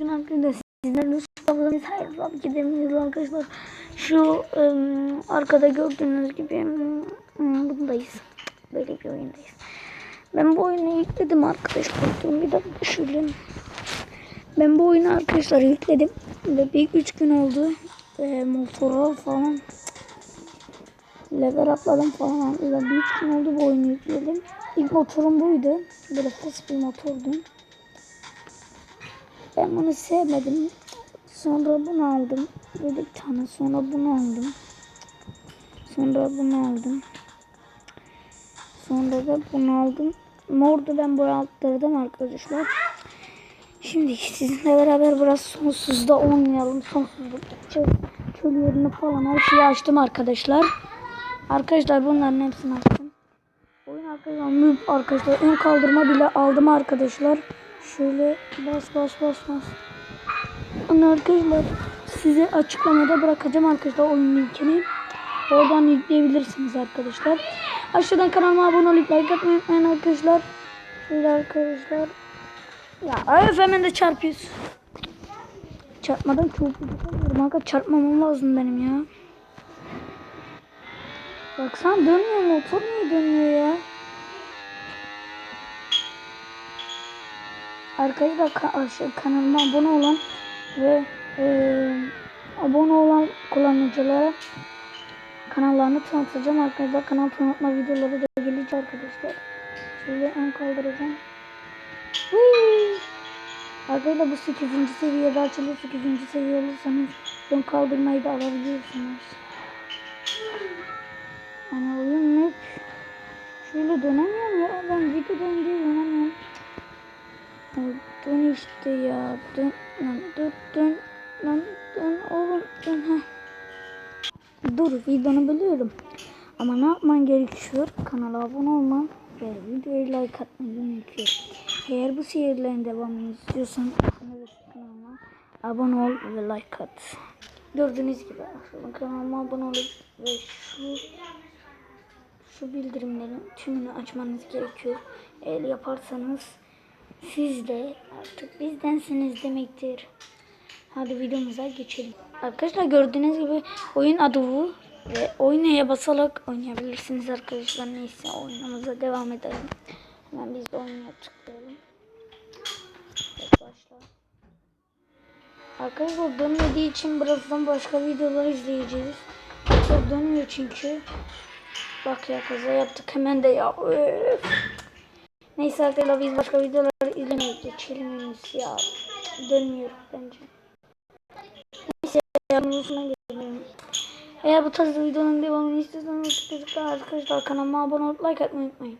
Bugün arkadaşlar sizlerle ustamızın hayır tabii ki arkadaşlar. Şu ım, arkada gördüğünüz gibi ım, bundayız. Böyle bir oyundayız. Ben bu oyunu yükledim arkadaşlar. Dur bir dakika şöyle. Ben bu oyunu arkadaşlar yükledim. Ve bir üç gün oldu. E, motoru falan. Level atladım falan. Ve bir üç gün oldu bu oyunu yükledim. İlk motorum buydu. Böyle fes bir motordu. Ben bunu sevmedim. Sonra bunu aldım. Böyle bir tane. Sonra bunu aldım. Sonra bunu aldım. Sonra da bunu aldım. Mordu ben boyattırdım arkadaşlar. Şimdi sizinle beraber biraz sonsuzda oynayalım. Sonsuzluk çöl, yerini falan her şeyi açtım arkadaşlar. Arkadaşlar bunların hepsini açtım. Oyun arkadaşlar arkadaşlar ön kaldırma bile aldım arkadaşlar. Şöyle bas bas bas bas. Onu arkadaşlar size açıklamada bırakacağım arkadaşlar oyun linkini. Oradan yükleyebilirsiniz arkadaşlar. Aşağıdan kanalıma abone olup like atmayı unutmayın arkadaşlar. Şöyle arkadaşlar. Ya öf hemen de çarpıyoruz. Çarpmadan çok üzülüyorum. Arkadaşlar çarpmamam lazım benim ya. Baksana dönmüyor motor niye dönmüyor ya? Arkadaşlar ka aşağı- kanalıma abone olan ve e, abone olan kullanıcılara kanallarını tanıtacağım arkadaşlar. Kanal tanıtma videoları da gelecek arkadaşlar. Şöyle ön kaldıracağım. Whee! Arkadaşlar bu 8. seviyede açılır. 8. seviye olursanız ön kaldırmayı da alabiliyorsunuz. Hani oyun ne? Şöyle dönemiyorum ya. Ben videodan diye dönemiyorum. Dön işte ya. Dön lan dön dön lan dön oğlum dön ha. Dur videonu bölüyorum. Ama ne yapman gerekiyor? Kanala abone olman ve videoya like atmayı gerekiyor. Eğer bu seyirlerin devamını istiyorsan kanalıma abone ol ve like at. Gördüğünüz gibi kanalıma abone olup ve şu şu bildirimlerin tümünü açmanız gerekiyor. Eğer yaparsanız siz de artık bizdensiniz demektir. Hadi videomuza geçelim. Arkadaşlar gördüğünüz gibi oyun adı bu. Ve oynaya basarak oynayabilirsiniz arkadaşlar. Neyse oyunumuza devam edelim. Hemen biz de oynaya tıklayalım. Evet başla. Arkadaşlar dönmediği için birazdan başka videolar izleyeceğiz. Çok dönmüyor çünkü. Bak ya kaza yaptık hemen de ya. Öf. Neyse arkadaşlar biz başka videoları izlemeye geçelim ya. Dönmüyor bence. Neyse yanılısına gelelim. Eğer bu tarz videonun devamını istiyorsanız arkadaşlar kanalıma abone olup like atmayı unutmayın.